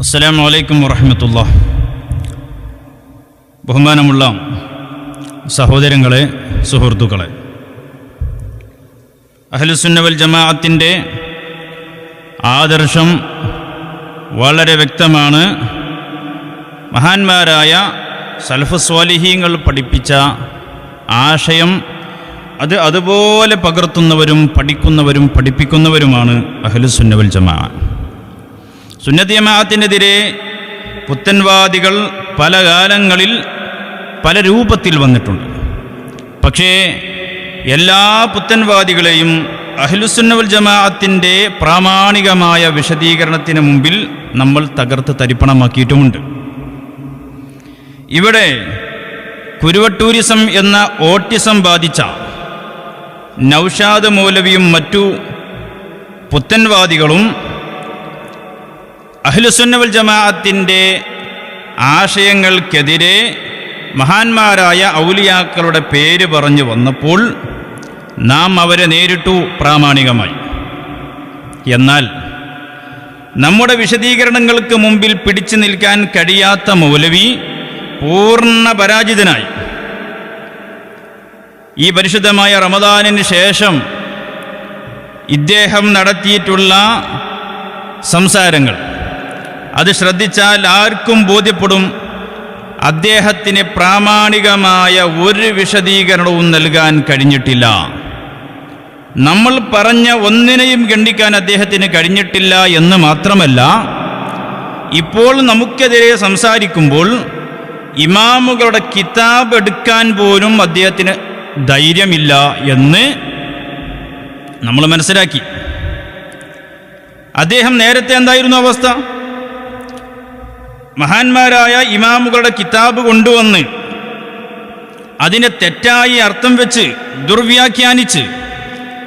അസ്സലാമു വലൈക്കും വറഹമത്തുള്ള ബഹുമാനമുള്ള സഹോദരങ്ങളെ സുഹൃത്തുക്കളെ. അഹലുസുന്നവൽ ജമാഅത്തിന്റെ ആദർശം വളരെ വ്യക്തമാണ്. മഹാന്മാരായ സൽഫസ്വാലിഹീങ്ങൾ പഠിപ്പിച്ച ആശയം അത് അതുപോലെ പകർത്തുന്നവരും പഠിക്കുന്നവരും പഠിപ്പിക്കുന്നവരുമാണ് അഹലുസുന്നവൽ ജമാ സുന്നത്തി പുത്തൻവാദികൾ പല കാലങ്ങളിൽ പല രൂപത്തിൽ വന്നിട്ടുണ്ട്. പക്ഷേ എല്ലാ പുത്തൻവാദികളെയും അഹ്ലുസുന്നവൽ ജമാഅത്തിന്റെ പ്രാമാണികമായ വിശദീകരണത്തിന് മുമ്പിൽ നമ്മൾ തകർത്ത് തരിപ്പണമാക്കിയിട്ടുമുണ്ട്. ഇവിടെ കുരുവട്ടൂരിസം എന്ന ഓട്ടിസം ബാധിച്ച നൗഷാദ് മൗലവിയും മറ്റു പുത്തൻവാദികളും അഹ്ലുസുന്നവൽ ജമാഅത്തിന്റെ ആശയങ്ങൾക്കെതിരെ മഹാന്മാരായ ഔലിയാക്കളുടെ പേര് പറഞ്ഞു വന്നപ്പോൾ നാം അവരെ നേരിട്ടു പ്രാമാണികമായി. എന്നാൽ നമ്മുടെ വിശദീകരണങ്ങൾക്ക് മുമ്പിൽ പിടിച്ചു നിൽക്കാൻ കഴിയാത്ത മൗലവി പൂർണ പരാജിതനായി. ഈ പരിശുദ്ധമായ റമദാനിന് ശേഷം ഇദ്ദേഹം നടത്തിയിട്ടുള്ള സംസാരങ്ങൾ അത് ശ്രദ്ധിച്ചാൽ ആർക്കും ബോധ്യപ്പെടും. അദ്ദേഹത്തിന് പ്രാമാണികമായ ഒരു വിശദീകരണവും നൽകാൻ കഴിഞ്ഞിട്ടില്ല. നമ്മൾ പറഞ്ഞ ഒന്നിനെയും ഖണ്ഡിക്കാൻ അദ്ദേഹത്തിന് കഴിഞ്ഞിട്ടില്ല എന്ന് മാത്രമല്ല ഇപ്പോൾ നമുക്കെതിരെ സംസാരിക്കുമ്പോൾ ഇമാമുകളുടെ കിതാബ് എടുക്കാൻ പോലും അദ്ദേഹത്തിന് ധൈര്യമില്ല എന്ന് നമ്മൾ മനസ്സിലാക്കി. അദ്ദേഹം നേരത്തെ എന്തായിരുന്നു അവസ്ഥ? മഹാന്മാരായ ഇമാമുകളുടെ കിതാബ് കൊണ്ടുവന്ന് അതിനെ തെറ്റായി അർത്ഥം വെച്ച് ദുർവ്യാഖ്യാനിച്ച്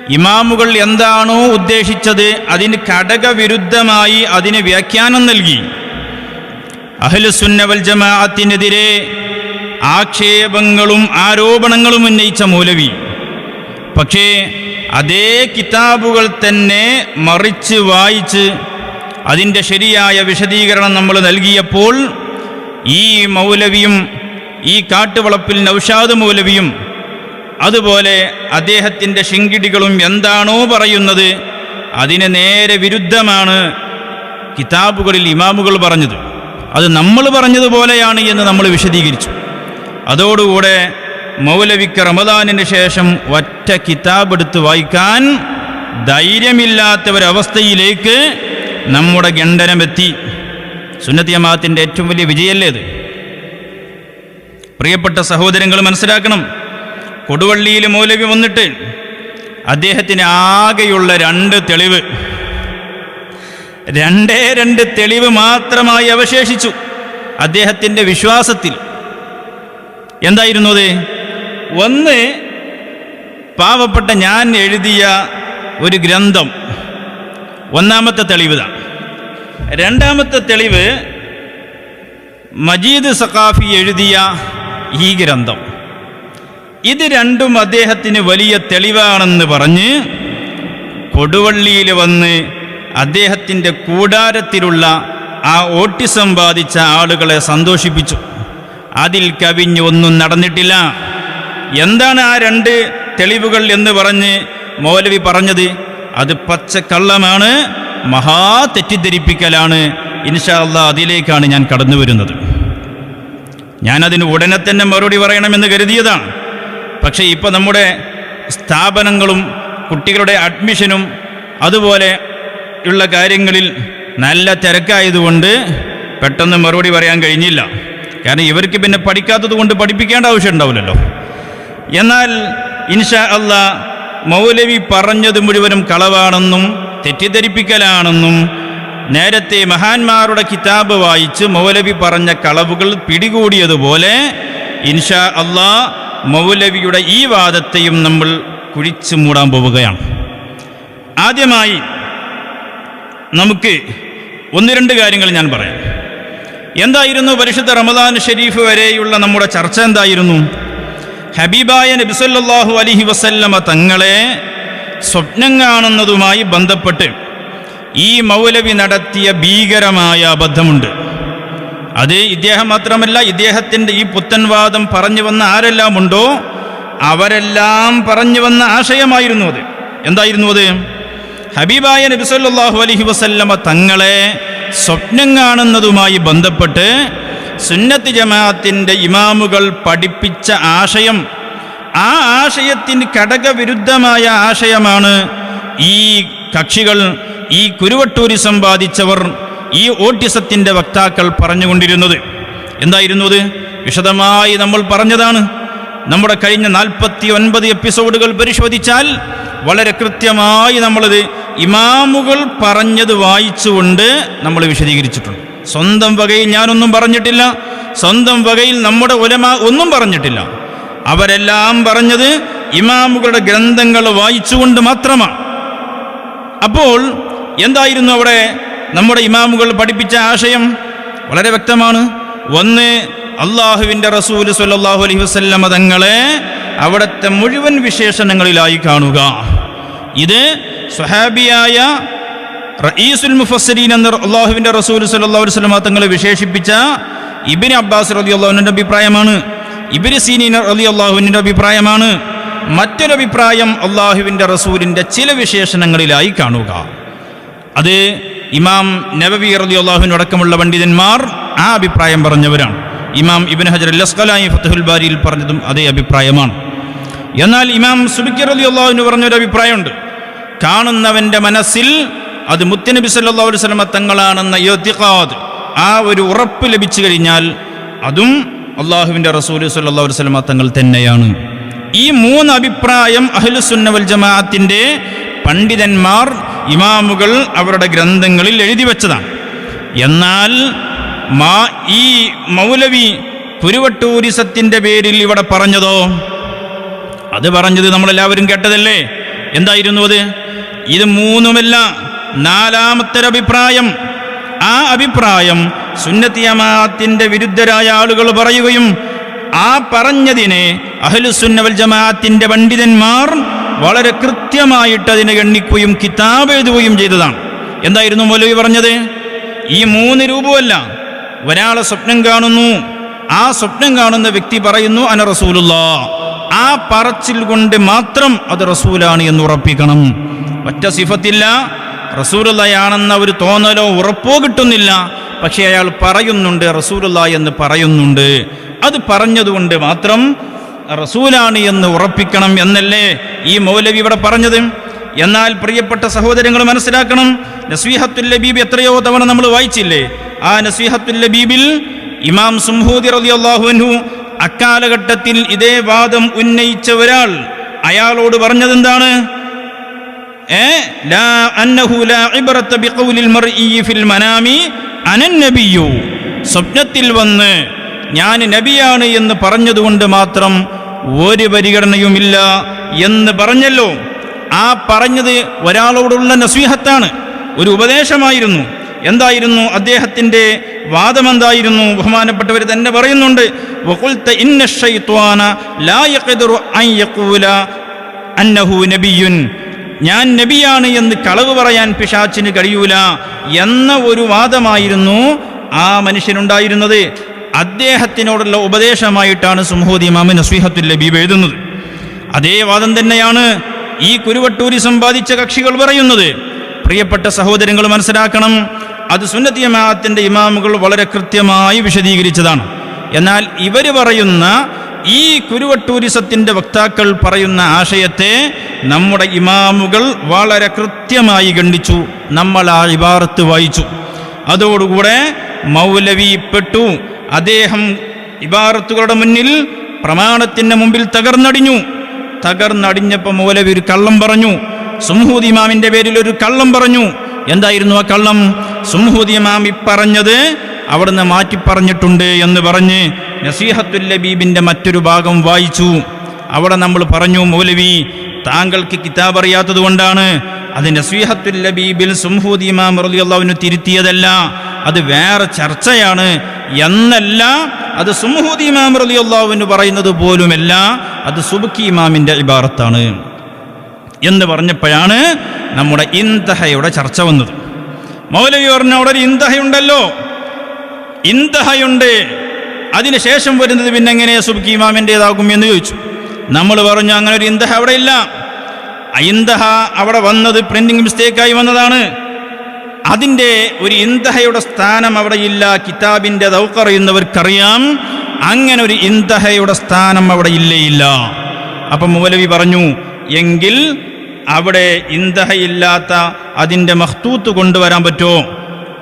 ഇമാമുകൾ എന്താണോ ഉദ്ദേശിച്ചത് അതിന് ഘടകവിരുദ്ധമായി അതിന് വ്യാഖ്യാനം നൽകി. അഹ്ലുസുന്നവൽ ജമാഅത്തിനെതിരെ ആക്ഷേപങ്ങളും ആരോപണങ്ങളും ഉന്നയിച്ച മൗലവി. പക്ഷേ അതേ കിതാബുകൾ തന്നെ മറിച്ച് വായിച്ച് അതിന്റെ ശരിയായ വിശദീകരണം നമ്മൾ നൽകിയപ്പോൾ ഈ മൗലവിയും ഈ കാട്ടുവളപ്പിൽ നൗഷാദ് മൗലവിയും അതുപോലെ അദ്ദേഹത്തിന്റെ ശിങ്കിടികളും എന്താണോ പറയുന്നത് അതിന് നേരെ വിരുദ്ധമാണ് കിതാബുകളിൽ ഇമാമുകൾ പറഞ്ഞത്. അത് നമ്മൾ പറഞ്ഞതുപോലെയാണ് എന്ന് നമ്മൾ വിശദീകരിച്ചു. അതോടുകൂടെ മൗലവിക്ക് റമദാനിന് ശേഷം ഒറ്റ കിതാബ് എടുത്ത് വായിക്കാൻ ധൈര്യമില്ലാത്ത ഒരവസ്ഥയിലേക്ക് നമ്മുടെ ഗണ്ഡനമെത്തി. സുന്നത്തി ജമാഅത്തിന്റെ ഏറ്റവും വലിയ വിജയമല്ലേ ഇത്? പ്രിയപ്പെട്ട സഹോദരങ്ങൾ മനസ്സിലാക്കണം. കൊടുവള്ളിയിൽ മൗലവി വന്നിട്ട് അദ്ദേഹത്തിന് ആകെയുള്ള രണ്ട് തെളിവ്. രണ്ടേ രണ്ട് തെളിവ് മാത്രമായി അവശേഷിച്ചു അദ്ദേഹത്തിന്റെ വിശ്വാസത്തിൽ. എന്തായിരുന്നു അത്? ഒന്ന് പാവപ്പെട്ട ഞാൻ എഴുതിയ ഒരു ഗ്രന്ഥം. ഒന്നാമത്തെ തെളിവ് രണ്ടാമത്തെ തെളിവ് മജീദ് സഖാഫി എഴുതിയ ഈ ഗ്രന്ഥം. ഇത് രണ്ടും അദ്ദേഹത്തിന് വലിയ തെളിവാണെന്ന് പറഞ്ഞ് കൊടുവള്ളിയിൽ വന്ന് അദ്ദേഹത്തിന്റെ കൂടാരത്തിലുള്ള ആ ഓട്ടിസം ബാധിച്ച ആളുകളെ സന്തോഷിപ്പിച്ചു. അതിൽ കവിഞ്ഞ് ഒന്നും നടന്നിട്ടില്ല. എന്താണ് ആ രണ്ട് തെളിവുകൾ എന്ന് പറഞ്ഞ് മൗലവി പറഞ്ഞത്? അത് പച്ചക്കള്ളമാണ് മഹാ തെറ്റിദ്ധരിപ്പിക്കലാണ്. ഇൻഷാ അല്ലാ അതിലേക്കാണ് ഞാൻ കടന്നു വരുന്നത്. ഞാനതിന് ഉടനെ തന്നെ മറുപടി പറയണമെന്ന് കരുതിയതാണ്. പക്ഷേ ഇപ്പോൾ നമ്മുടെ സ്ഥാപനങ്ങളും കുട്ടികളുടെ അഡ്മിഷനും അതുപോലെ ഉള്ള കാര്യങ്ങളിൽ നല്ല തിരക്കായതുകൊണ്ട് പെട്ടെന്ന് മറുപടി പറയാൻ കഴിഞ്ഞില്ല. കാരണം ഇവർക്ക് പിന്നെ പഠിക്കാത്തത് കൊണ്ട് പഠിപ്പിക്കേണ്ട ആവശ്യം ഉണ്ടാവില്ലല്ലോ. എന്നാൽ ഇൻഷാ അള്ളാ മൗലവി പറഞ്ഞത് മുഴുവനും കളവാണെന്നും തെറ്റിദ്ധരിപ്പിക്കലാണെന്നും നേരത്തെ മഹാന്മാരുടെ കിതാബ് വായിച്ച് മൗലവി പറഞ്ഞ കളവുകൾ പിടികൂടിയതുപോലെ ഇൻഷാ അള്ളാ മൗലവിയുടെ ഈ വാദത്തെയും നമ്മൾ കുഴിച്ചു മൂടാൻ പോവുകയാണ്. ആദ്യമായി നമുക്ക് ഒന്ന് രണ്ട് കാര്യങ്ങൾ ഞാൻ പറയാം. എന്തായിരുന്നു പരിശുദ്ധ റമദാൻ ഷെരീഫ് വരെയുള്ള നമ്മുടെ ചർച്ച എന്തായിരുന്നു? ഹബീബായ നബിസല്ലാഹു അലഹി വസല്ലമ തങ്ങളെ സ്വപ്നം കാണുന്നതുമായി ബന്ധപ്പെട്ട് ഈ മൗലവി നടത്തിയ ഭീകരമായ അബദ്ധമുണ്ട്. അത് ഇദ്ദേഹം മാത്രമല്ല ഇദ്ദേഹത്തിന്റെ ഈ പുത്തൻവാദം പറഞ്ഞു വന്ന ആരെല്ലാം ഉണ്ടോ അവരെല്ലാം പറഞ്ഞു വന്ന ആശയമായിരുന്നു അത്. എന്തായിരുന്നു അത്? ഹബീബായ നബി സല്ലല്ലാഹു അലൈഹി വസല്ലമ തങ്ങളെ സ്വപ്നം കാണുന്നതുമായി ബന്ധപ്പെട്ട് സുന്നത്ത് ജമാഅത്തിന്റെ ഇമാമുകൾ പഠിപ്പിച്ച ആശയം ആ ആശയത്തിന് ഘടകവിരുദ്ധമായ ആശയമാണ് ഈ കക്ഷികൾ ഈ കുരുവട്ടൂരിസം ബാധിച്ചവർ ഈ ഓട്ടിസത്തിന്റെ വക്താക്കൾ പറഞ്ഞുകൊണ്ടിരുന്നത്. എന്തായിരുന്നു അത്? വിശദമായി നമ്മൾ പറഞ്ഞതാണ്. നമ്മുടെ കഴിഞ്ഞ നാൽപ്പത്തി ഒൻപത് എപ്പിസോഡുകൾ പരിശോധിച്ചാൽ വളരെ കൃത്യമായി നമ്മളത് ഇമാമുകൾ പറഞ്ഞത് വായിച്ചുകൊണ്ട് നമ്മൾ വിശദീകരിച്ചിട്ടുണ്ട്. സ്വന്തം വകയിൽ ഞാനൊന്നും പറഞ്ഞിട്ടില്ല. സ്വന്തം വകയിൽ നമ്മുടെ ഉലമ ഒന്നും പറഞ്ഞിട്ടില്ല. അവരെല്ലാം പറഞ്ഞത് ഇമാമുകളുടെ ഗ്രന്ഥങ്ങൾ വായിച്ചുകൊണ്ട് മാത്രമാണ് അപ്പോൾ എന്തായിരുന്നു അവിടെ നമ്മുടെ ഇമാമുകൾ പഠിപ്പിച്ച ആശയം? വളരെ വ്യക്തമാണ്. ഒന്ന് അള്ളാഹുവിന്റെ റസൂൽ സല്ലല്ലാഹു അലൈഹി വസ്ല്ല മതങ്ങളെ അവിടുത്തെ മുഴുവൻ വിശേഷണങ്ങളിലായി കാണുക. ഇത് സ്വഹാബിയായ റഈസുൽ മുഫസ്സരീൻ എന്ന അള്ളാഹുവിന്റെ റസൂൽ സല്ലല്ലാഹു അലൈഹി വസല്ലമ തങ്ങളെ വിശേഷിപ്പിച്ച ഇബിൻ അബ്ബാസ് റളിയല്ലാഹുവിന്റെ അഭിപ്രായമാണ്. ഇബിന് സീനീൻ അള്ളാഹുവിന്റെ അഭിപ്രായമാണ്. മറ്റൊരു അഭിപ്രായം അള്ളാഹുവിന്റെ റസൂലിന്റെ ചില വിശേഷണങ്ങളിലായി കാണുക. അത് ഇമാം നബവി റതി അള്ളാഹുവിനടക്കമുള്ള പണ്ഡിതന്മാർ ആ അഭിപ്രായം പറഞ്ഞവരാണ്. ഇമാം ഇബിൻ ഹജർ അല്ലസ്കലായി ഫത്തുഹുൽ ബാരിയിൽ പറഞ്ഞതും അതേ അഭിപ്രായമാണ്. എന്നാൽ ഇമാം സുബിക്കർ അലി അള്ളാഹുവിന് പറഞ്ഞൊരു അഭിപ്രായമുണ്ട്. കാണുന്നവന്റെ മനസ്സിൽ അത് മുത്തനബി സല്ലല്ലാഹു അലൈഹി വസല്ലമ തങ്ങളാണെന്ന യത്തിഖാദ് ആ ഒരു ഉറപ്പ് ലഭിച്ചു കഴിഞ്ഞാൽ അതും അള്ളാഹുവിന്റെ റസൂൽ സല്ലല്ലാഹു അലൈഹി വസല്ലമ തങ്ങൾ തന്നെയാണ്. ഈ മൂന്ന് അഭിപ്രായം അഹ്ലുസുന്നവൽ ജമാഅത്തിന്റെ പണ്ഡിതന്മാർ ഇമാമുകൾ അവരുടെ ഗ്രന്ഥങ്ങളിൽ എഴുതി വച്ചതാണ്. എന്നാൽ മാ ഈ മൗലവി കുരുവട്ടൂരിസത്തിന്റെ പേരിൽ ഇവിടെ പറഞ്ഞതോ? അത് പറഞ്ഞത് നമ്മളെല്ലാവരും കേട്ടതല്ലേ? എന്തായിരുന്നു അത്? ഇത് മൂന്നുമല്ല നാലാമത്തെ അഭിപ്രായം. ആ അഭിപ്രായം സുന്നത്തിയമാത്തിന്റെ വിരുദ്ധരായ ആളുകൾ പറയുകയും ആ പറഞ്ഞതിനെ അഹ്ലുസുന്നവൽ ജമാഅത്തിന്റെ പണ്ഡിതന്മാർ വളരെ കൃത്യമായിട്ട് അതിനെ എണ്ണിക്കുകയും കിതാബ് എഴുതുകയും ചെയ്തതാണ്. എന്തായിരുന്നു മൗലവി പറഞ്ഞത്? ഈ മൂന്ന് രൂപമല്ല. ഒരാളെ സ്വപ്നം കാണുന്നു ആ സ്വപ്നം കാണുന്ന വ്യക്തി പറയുന്നു അന റസൂലുള്ള. ആ പറച്ചിൽ കൊണ്ട് മാത്രം അത് റസൂലാണ് എന്ന് ഉറപ്പിക്കണം. ഒറ്റ സിഫത്തില്ല. റസൂലുള്ളയാണെന്ന ഒരു തോന്നലോ ഉറപ്പോ കിട്ടുന്നില്ല. പക്ഷേ അയാൾ പറയുന്നുണ്ട് റസൂലുള്ള എന്ന് പറയുന്നുണ്ട്. അത് പറഞ്ഞതുകൊണ്ട് മാത്രം റസൂലാണ് എന്ന് ഉറപ്പിക്കണം എന്നല്ലേ ഈ മൗലവി ഇവിടെ പറഞ്ഞത്? എന്നാൽ പ്രിയപ്പെട്ട സഹോദരങ്ങൾ മനസ്സിലാക്കണം നസ്വീഹത്തുൽ ലബീബ് എത്രയോ തവണ നമ്മൾ വായിച്ചില്ലേ? ആ നസ്വീഹത്തുൽ ലബീബിൽ ഇമാം സുംഹൂദി റളിയല്ലാഹു അൻഹു അക്കാലഘട്ടത്തിൽ ഇതേ വാദം ഉന്നയിച്ച ഒരാൾ അയാളോട് പറഞ്ഞതെന്താണ്? എന്താണ് സ്വപ്നത്തിൽ വന്ന് ഞാൻ നബിയാണ് എന്ന് പറഞ്ഞതുകൊണ്ട് മാത്രം ഒരു പരിഗണനയുമില്ല എന്ന് പറഞ്ഞല്ലോ. ആ പറഞ്ഞത് ഒരാളോടുള്ള നസീഹത്താണ്. ഒരു ഉപദേശമായിരുന്നു. എന്തായിരുന്നു? അദ്ദേഹത്തിന്റെ വാദമെന്തായിരുന്നു? ബഹുമാനപ്പെട്ടവർ തന്നെ പറയുന്നുണ്ട്. അന്നഹു നബിയുൻ. ഞാൻ നബിയാണ് എന്ന് കളവ് പറയാൻ പിശാച്ചിന് കഴിയൂല എന്ന ഒരു വാദമായിരുന്നു ആ മനുഷ്യനുണ്ടായിരുന്നത്. അദ്ദേഹത്തിനോടുള്ള ഉപദേശമായിട്ടാണ് സുംഹൂദി ഇമാമ് നസ്വീഹത്തുൽ ലബീബ് എഴുതുന്നത്. അതേ വാദം തന്നെയാണ് ഈ കുരുവട്ടൂരി സമ്പാദിച്ച കക്ഷികൾ പറയുന്നത്. പ്രിയപ്പെട്ട സഹോദരങ്ങൾ മനസ്സിലാക്കണം അത് സുന്നത്തി ജമാഅത്തിന്റെ ഇമാമുകൾ വളരെ കൃത്യമായി വിശദീകരിച്ചതാണ്. എന്നാൽ ഇവർ പറയുന്ന ഈ കുരുവട്ടൂരിസത്തിന്റെ വക്താക്കൾ പറയുന്ന ആശയത്തെ നമ്മുടെ ഇമാമുകൾ വളരെ കൃത്യമായി ഖണ്ഡിച്ചു നമ്മൾ ആ ഇബാറത്ത് വായിച്ചു. അതോടുകൂടെ മൗലവി പെട്ടു അദ്ദേഹം ഇബാറത്തുകളുടെ മുന്നിൽ പ്രമാണത്തിന്റെ മുമ്പിൽ തകർന്നടിഞ്ഞു. തകർന്നടിഞ്ഞപ്പോൾ മൗലവി ഒരു കള്ളം പറഞ്ഞു സുംഹൂദ് ഇമാമിന്റെ പേരിൽ ഒരു കള്ളം പറഞ്ഞു. എന്തായിരുന്നു ആ കള്ളം? സുംഹൂദ് ഇമാമി പറഞ്ഞത് അവിടുന്ന് മാറ്റി പറഞ്ഞിട്ടുണ്ട് എന്ന് പറഞ്ഞ് നസീഹത്തുൽ ലബീബിന്റെ മറ്റൊരു ഭാഗം വായിച്ചു. അവിടെ നമ്മൾ പറഞ്ഞു മൗലവി താങ്കൾക്ക് കിതാബ് അറിയാത്തത് കൊണ്ടാണ് അത് നസീഹത്തുൽ ലബീബിൽ സുംഹൂദ് ഇമാം റളിയല്ലാഹുവിന് തിരുത്തിയതല്ല. അത് വേറെ ചർച്ചയാണ് എന്നല്ല അത് സുംഹൂദ് ഇമാം പറയുന്നത് പോലുമല്ല അത് സുബുക്കി ഇമാമിന്റെ ഇബാറത്താണ്. എന്ന് പറഞ്ഞപ്പോഴാണ് നമ്മുടെ ഇന്തഹയുടെ ചർച്ച വന്നത്. മൗലവി പറഞ്ഞു അവിടെ ഒരു ഇന്തഹയുണ്ടല്ലോ. ഇന്ദഹയുണ്ട് അതിനുശേഷം വരുന്നത് പിന്നെ എങ്ങനെ സുബ്കി ഇമാമിന്റെതാകും എന്ന് ചോദിച്ചു. നമ്മൾ പറഞ്ഞു അങ്ങനെ ഒരു ഇന്ദഹ അവിടെ ഇല്ല ഇന്ദഹ അവിടെ വന്നത് പ്രിന്റിംഗ് മിസ്റ്റേക്കായി വന്നതാണ്. അതിന്റെ ഒരു ഇന്ദഹയുടെ സ്ഥാനം അവിടെ ഇല്ല കിതാബിന്റെ ദൗക്കറിയുന്നവർക്കറിയാം അങ്ങനെ ഒരു ഇന്ദഹയുടെ സ്ഥാനം അവിടെ ഇല്ലേ ഇല്ല അപ്പം മൗലവി പറഞ്ഞു എങ്കിൽ അവിടെ ഇന്ദഹയില്ലാത്ത അതിന്റെ മഹ്തൂത്ത് കൊണ്ടുവരാൻ പറ്റുമോ?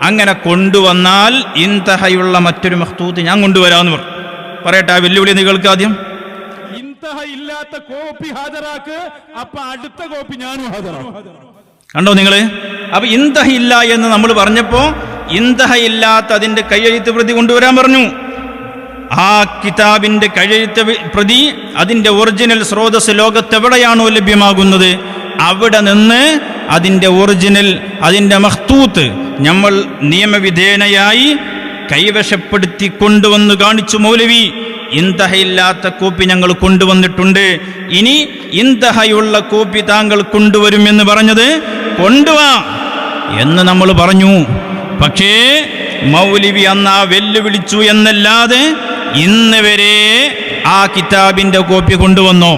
അങ്ങനെ കൊണ്ടുവന്നാൽ ഇന്തഹയുള്ള മറ്റൊരു മഹ്തൂത്ത് ഞാൻ കൊണ്ടുവരാമെന്ന് പറഞ്ഞു. പറയട്ടെ ആ വെല്ലുവിളി നിങ്ങൾക്ക് ആദ്യം? ഇല്ലാത്ത കോപ്പി ഹാജരാക്ക് അടുത്ത കോപ്പി ഞാനും കണ്ടോ നിങ്ങൾ? അപ്പൊ ഇന്തഹയില്ല എന്ന് നമ്മൾ പറഞ്ഞപ്പോ ഇന്തഹയില്ലാത്ത അതിന്റെ കയ്യെഴുത്ത് പ്രതി കൊണ്ടുവരാൻ പറഞ്ഞു. ആ കിതാബിന്റെ കയ്യെഴുത്ത് പ്രതി അതിന്റെ ഒറിജിനൽ സ്രോതസ് ലോകത്തെവിടെയാണോ ലഭ്യമാകുന്നത്? അവിടെ നിന്ന് അതിന്റെ ഒറിജിനൽ അതിന്റെ മഹ്തൂത്ത് നമ്മൾ നിയമവിധേയനയായി കൈവശപ്പെടുത്തി കൊണ്ടുവന്ന് കാണിച്ചു മൗലവി. ഇന്തഹയില്ലാത്ത കോപ്പി ഞങ്ങൾ കൊണ്ടുവന്നിട്ടുണ്ട്. ഇനി ഇന്തഹയുള്ള കോപ്പി താങ്കൾ കൊണ്ടുവരുമെന്ന് പറഞ്ഞത് കൊണ്ടുവാ എന്ന് നമ്മൾ പറഞ്ഞു. പക്ഷേ മൗലിവി അന്ന് ആ വെല്ലുവിളിച്ചു എന്നല്ലാതെ ഇന്ന് വരെ ആ കിതാബിന്റെ കോപ്പി കൊണ്ടുവന്നോ?